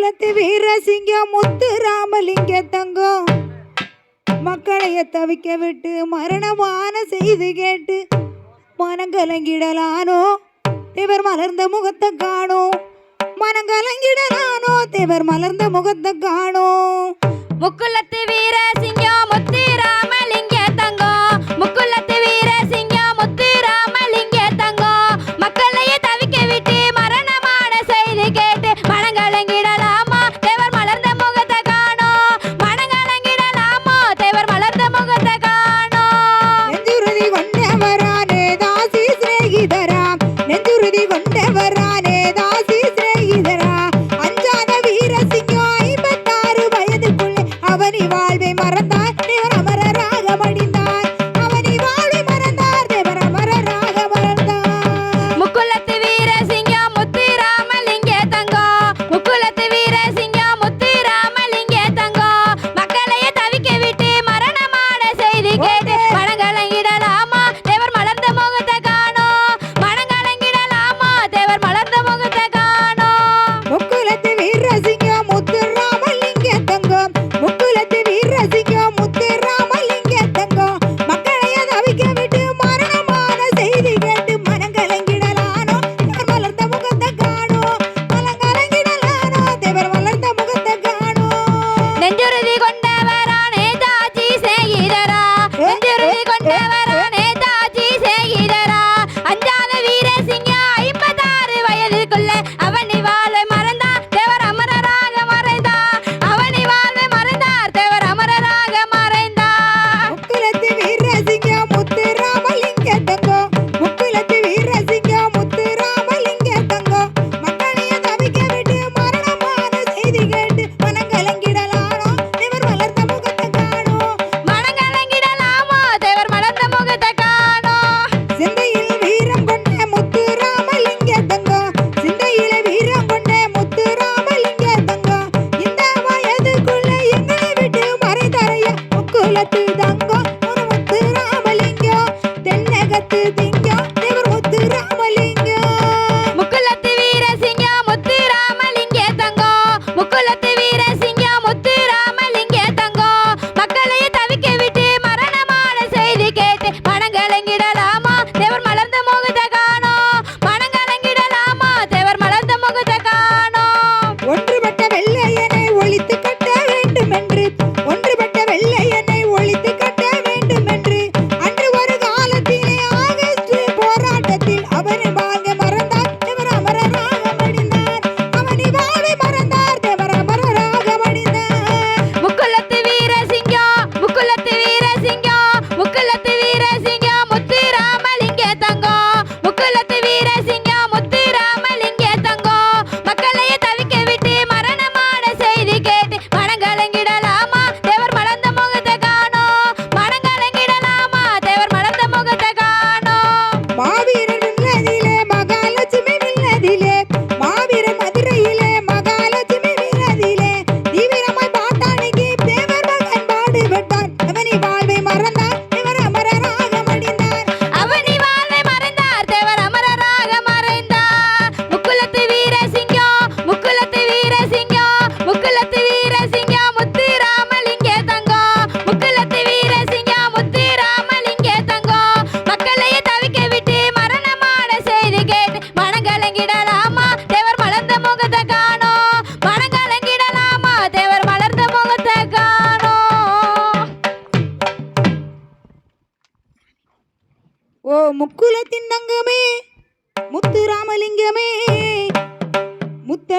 குலத்து வீரசிங்கம் முத்து ராமலிங்க தங்கம். மக்களைய தவிக்க விட்டு மரணமான செய்தி கேட்டு மனங்கலங்கிடலானோ? தேவர் மலர்ந்த முகத்தை காணும். மனங்கலங்கிடலானோ? தேவர் மலர்ந்த முகத்தை காணும். முக்குலத்து வீரசிங்கம் முத்து ராம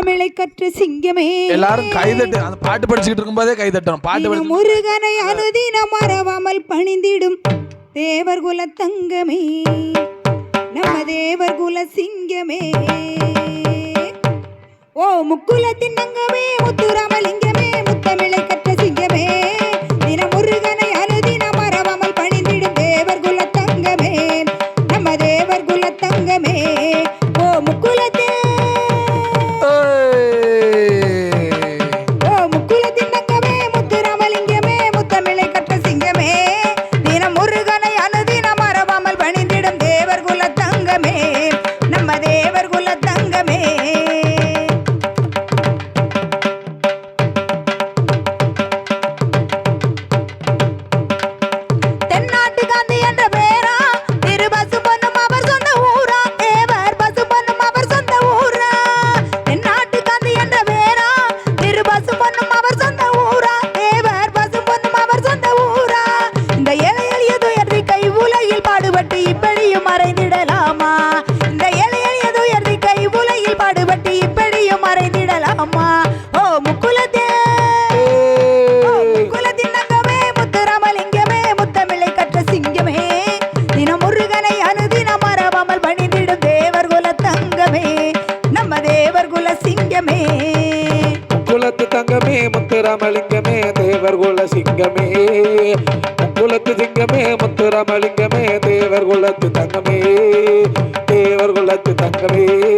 தமிழை கற்று சிங்கமே. எல்லாரும் கைதட்டு அந்த பாட்டு படிச்சுக்கிட்டு இருக்கும்போதே கைதட்டணும். பாட்டு முருகனை அனுதினம் மறவாமல் பணிந்திடும் தேவர் குல தங்கமே. நம்ம தேவர் குல சிங்கமே. ஓ முக்குலத்தின் தங்கமே முத்துராமலிங்கமே தேவர் குல சிங்கமே. குலத்து சிங்கமே முத்துராமலிங்கமே தேவர் குலத்து தங்கமே. தேவர் குலத்து தங்கமே.